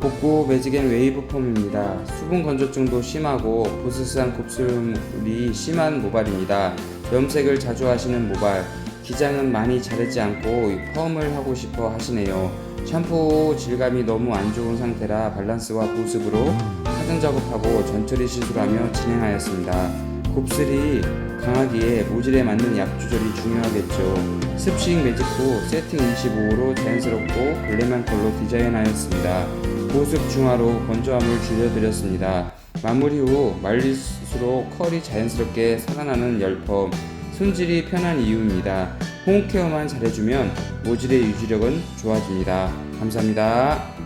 복구 매직앤 웨이브 폼입니다. 수분 건조증도 심하고 부스스한 곱슬물이 심한 모발입니다. 염색을 자주 하시는 모발, 기장은 많이 자르지 않고 펌을 하고 싶어 하시네요. 샴푸 질감이 너무 안 좋은 상태라 밸런스와 보습으로 하등 작업하고 전처리 시술하며 진행하였습니다. 곱슬이 강하기에 모질에 맞는 약 조절이 중요하겠죠. 습식 매직도 세팅 25호로 자연스럽고 글래만 컬러 디자인하였습니다. 보습 중화로 건조함을 줄여드렸습니다. 마무리 후 말릴수록 컬이 자연스럽게 살아나는 열펌, 손질이 편한 이유입니다. 홈케어만 잘해주면 모질의 유지력은 좋아집니다. 감사합니다.